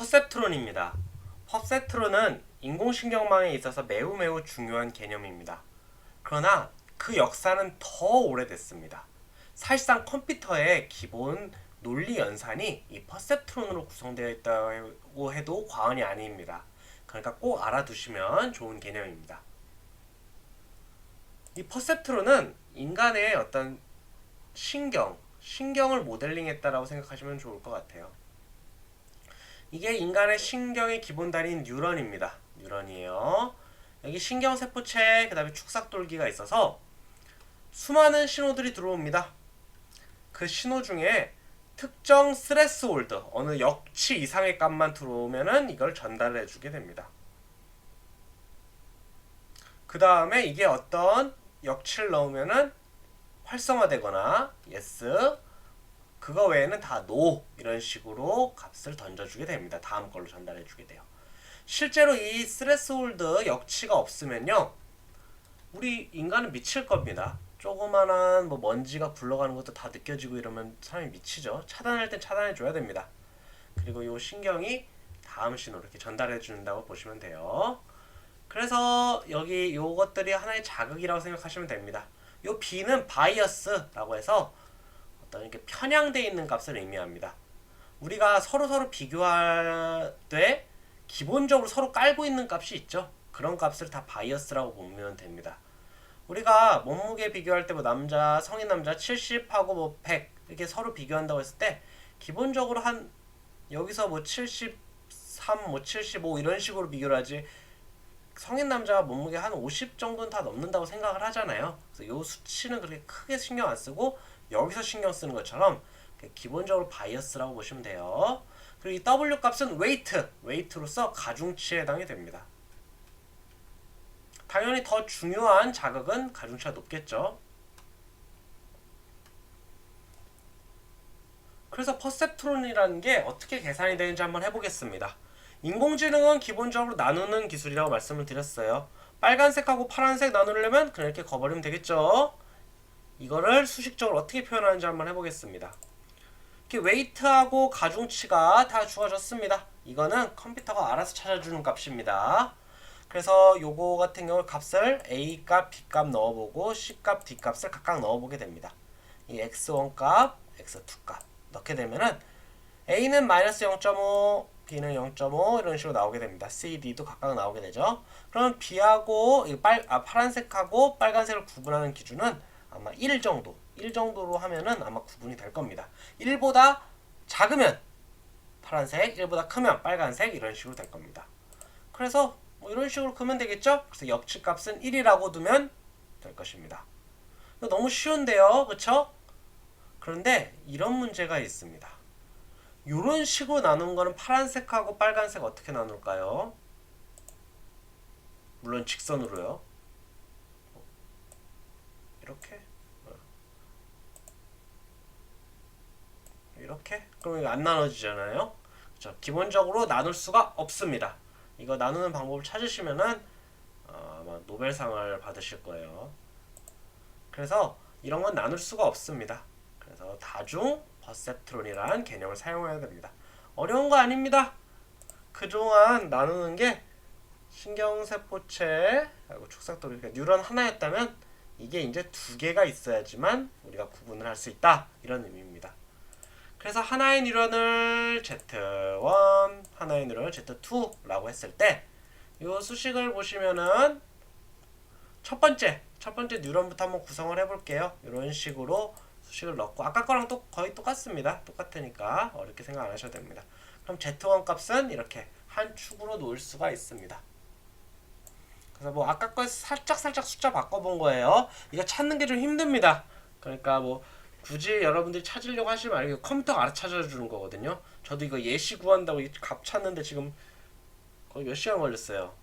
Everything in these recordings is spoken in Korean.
퍼셉트론입니다. 퍼셉트론은 인공신경망에 있어서 매우 매우 중요한 개념입니다. 그러나 그 역사는 더 오래됐습니다. 사실상 컴퓨터의 기본 논리 연산이 이 퍼셉트론으로 구성되어 있다고 해도 과언이 아닙니다. 그러니까 꼭 알아두시면 좋은 개념입니다. 이 퍼셉트론은 인간의 어떤 신경, 신경을 모델링했다라고 생각하시면 좋을 것 같아요. 이게 인간의 신경의 기본 단위인 뉴런입니다. 뉴런이에요. 여기 신경세포체, 그 다음에 축삭돌기가 있어서 수많은 신호들이 들어옵니다. 그 신호 중에 특정 스레스홀드, 어느 역치 이상의 값만 들어오면은 이걸 전달해 주게 됩니다. 그 다음에 이게 어떤 역치를 넣으면은 활성화되거나 yes, 그거 외에는 다 no 이런 식으로 값을 던져주게 됩니다. 다음 걸로 전달해주게 돼요. 실제로 이 스레스홀드 역치가 없으면요, 우리 인간은 미칠 겁니다. 조그만한 뭐 먼지가 굴러가는 것도 다 느껴지고 이러면 사람이 미치죠. 차단할 땐 차단해 줘야 됩니다. 그리고 요 신경이 다음 신호를 이렇게 전달해 준다고 보시면 돼요. 그래서 여기 요것들이 하나의 자극이라고 생각하시면 됩니다. 요 B는 바이어스라고 해서 어떤 이렇게 편향되어 있는 값을 의미합니다. 우리가 서로 서로 비교할 때 기본적으로 서로 깔고 있는 값이 있죠. 그런 값을 다 바이어스라고 보면 됩니다. 우리가 몸무게 비교할 때 뭐 남자 성인 남자 70하고 뭐 100 이렇게 서로 비교한다고 했을 때 기본적으로 한 여기서 뭐 73, 뭐 75 이런 식으로 비교를 하지 성인 남자가 몸무게 한 50 정도는 다 넘는다고 생각을 하잖아요. 그래서 요 수치는 그렇게 크게 신경 안 쓰고 여기서 신경 쓰는 것처럼 기본적으로 바이어스라고 보시면 돼요. 그리고 이 W 값은 웨이트, 웨이트로서 가중치에 해당이 됩니다. 당연히 더 중요한 자극은 가중치가 높겠죠. 그래서 퍼셉트론이라는 게 어떻게 계산이 되는지 한번 해보겠습니다. 인공지능은 기본적으로 나누는 기술이라고 말씀을 드렸어요. 빨간색하고 파란색 나누려면 그냥 이렇게 거버리면 되겠죠. 이거를 수식적으로 어떻게 표현하는지 한번 해보겠습니다. 이렇게 웨이트하고 가중치가 다 주어졌습니다. 이거는 컴퓨터가 알아서 찾아주는 값입니다. 그래서 요거 같은 경우 값을 A 값, B 값 넣어보고 C 값, D 값을 각각 넣어보게 됩니다. 이 X1 값, X2 값 넣게 되면은 A는 마이너스 0.5, B는 0.5 이런 식으로 나오게 됩니다. C, D도 각각 나오게 되죠. 그러면 B하고 이 빨, 아, 파란색하고 빨간색을 구분하는 기준은 아마 1 정도, 1 정도로 하면은 아마 구분이 될 겁니다. 1보다 작으면 파란색, 1보다 크면 빨간색 이런 식으로 될 겁니다. 그래서 뭐 이런 식으로 크면 되겠죠? 그래서 역치 값은 1이라고 두면 될 것입니다. 너무 쉬운데요, 그쵸? 그런데 이런 문제가 있습니다. 이런 식으로 나눈 거는 파란색하고 빨간색 어떻게 나눌까요? 물론 직선으로요. 이렇게 이렇게 그럼 이거 안 나눠지잖아요. 그렇죠? 기본적으로 나눌 수가 없습니다. 이거 나누는 방법을 찾으시면은 어, 아마 노벨상을 받으실 거예요. 그래서 이런 건 나눌 수가 없습니다. 그래서 다중 퍼셉트론이라는 개념을 사용해야 됩니다. 어려운 거 아닙니다. 그동안 나누는 게 신경세포체하고 축삭돌이 그러니까 뉴런 하나였다면 이게 이제 두 개가 있어야지만 우리가 구분을 할 수 있다 이런 의미입니다. 그래서 하나의 뉴런을 Z1, 하나의 뉴런을 Z2라고 했을 때 이 수식을 보시면은 첫 번째 첫 번째 뉴런부터 한번 구성을 해볼게요. 이런 식으로 수식을 넣고 아까 거랑 또 거의 똑같습니다. 똑같으니까 어렵게 생각 안 하셔도 됩니다. 그럼 Z1 값은 이렇게 한 축으로 놓을 수가 있습니다. 그래서 뭐 아까 거 살짝 살짝 숫자 바꿔본 거예요. 이거 찾는 게 좀 힘듭니다. 그러니까 뭐 굳이 여러분들이 찾으려고 하지 말고 컴퓨터가 알아 찾아주는 거거든요. 저도 이거 예시 구한다고 이값 찾는데 지금 거의 몇 시간 걸렸어요.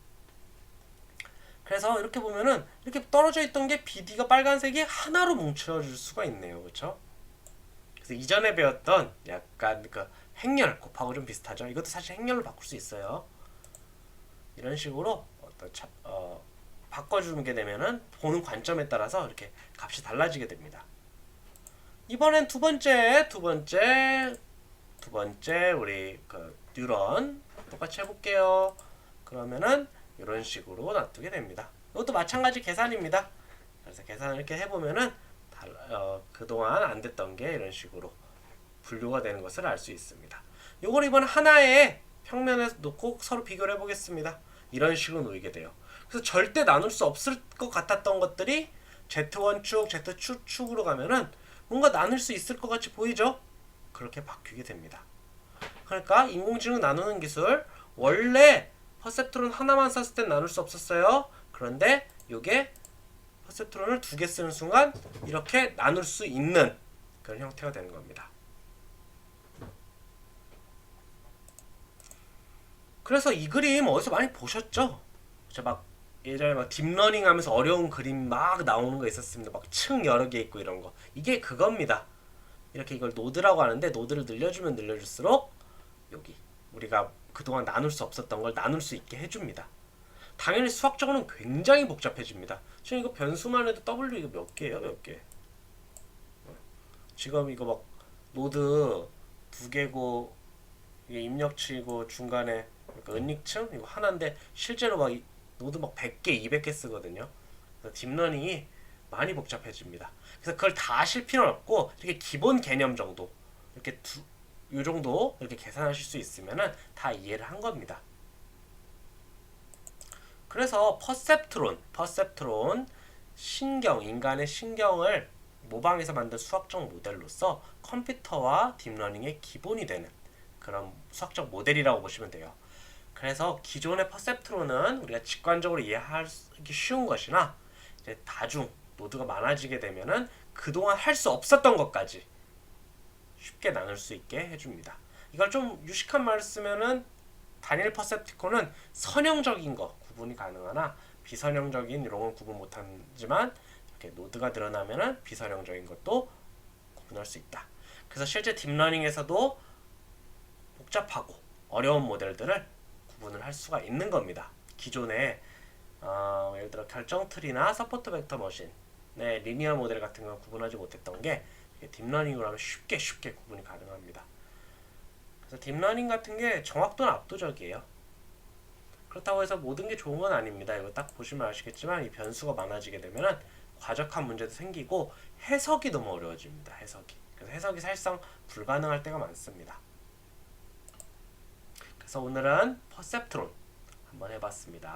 그래서 이렇게 보면은 이렇게 떨어져 있던 게 BD가 빨간색이 하나로 뭉쳐질 수가 있네요. 그렇죠? 그래서 이전에 배웠던 약간 그 행렬 곱하고 좀 비슷하죠. 이것도 사실 행렬로 바꿀 수 있어요. 이런 식으로 차, 어, 바꿔주게 되면은 보는 관점에 따라서 이렇게 값이 달라지게 됩니다. 이번엔 두 번째, 두 번째 두 번째 우리 그 뉴런 똑같이 해볼게요. 그러면은 이런 식으로 놔두게 됩니다. 이것도 마찬가지 계산입니다. 그래서 계산을 이렇게 해보면은 달, 어, 그동안 안 됐던 게 이런 식으로 분류가 되는 것을 알 수 있습니다. 이걸 이번 하나의 평면에 놓고 서로 비교를 해보겠습니다. 이런 식으로 놓이게 돼요. 그래서 절대 나눌 수 없을 것 같았던 것들이 Z1 축, Z2 축으로 가면은 뭔가 나눌 수 있을 것 같이 보이죠? 그렇게 바뀌게 됩니다. 그러니까 인공지능 나누는 기술 원래 퍼셉트론 하나만 썼을 땐 나눌 수 없었어요. 그런데 이게 퍼셉트론을 두 개 쓰는 순간 이렇게 나눌 수 있는 그런 형태가 되는 겁니다. 그래서 이 그림 어디서 많이 보셨죠? 저막 예전에 막 딥러닝 하면서 어려운 그림 막 나오는 거 있었습니다. 막 층 여러 개 있고 이런 거. 이게 그겁니다. 이렇게 이걸 노드라고 하는데 노드를 늘려주면 늘려줄수록 여기 우리가 그동안 나눌 수 없었던 걸 나눌 수 있게 해줍니다. 당연히 수학적으로는 굉장히 복잡해집니다. 지금 이거 변수만 해도 W 이거 몇 개예요? 몇 개? 지금 이거 막 노드 두 개고 이게 입력치고 중간에 그러니까 은닉층 이거 하나인데 실제로 막 이- 노드 막 100개, 200개 쓰거든요. 그래서 딥러닝이 많이 복잡해집니다. 그래서 그걸 다 하실 필요는 없고 이렇게 기본 개념 정도 이렇게 두, 요 정도 이렇게 계산하실 수 있으면은 다 이해를 한 겁니다. 그래서 퍼셉트론, 퍼셉트론 신경, 인간의 신경을 모방해서 만든 수학적 모델로서 컴퓨터와 딥러닝의 기본이 되는 그런 수학적 모델이라고 보시면 돼요. 그래서 기존의 퍼셉트론은 우리가 직관적으로 이해하기 쉬운 것이나 이제 다중 노드가 많아지게 되면은 그동안 할 수 없었던 것까지 쉽게 나눌 수 있게 해줍니다. 이걸 좀 유식한 말을 쓰면은 단일 퍼셉티콘은 선형적인 거 구분이 가능하나 비선형적인 이런 건 구분 못하지만 이렇게 노드가 드러나면은 비선형적인 것도 구분할 수 있다. 그래서 실제 딥러닝에서도 복잡하고 어려운 모델들을 구분을 할 수가 있는 겁니다. 기존에 어, 예를 들어 결정 트리나 서포트 벡터 머신, 네, 리니어 모델 같은 건 구분하지 못했던 게 딥러닝으로 하면 쉽게 쉽게 구분이 가능합니다. 그래서 딥러닝 같은 게 정확도는 압도적이에요. 그렇다고 해서 모든 게 좋은 건 아닙니다. 이거 딱 보시면 아시겠지만 이 변수가 많아지게 되면은 과적한 문제도 생기고 해석이 너무 어려워집니다. 해석이. 그래서 해석이 사실상 불가능할 때가 많습니다. 그래서 오늘은 퍼셉트론 한번 해봤습니다.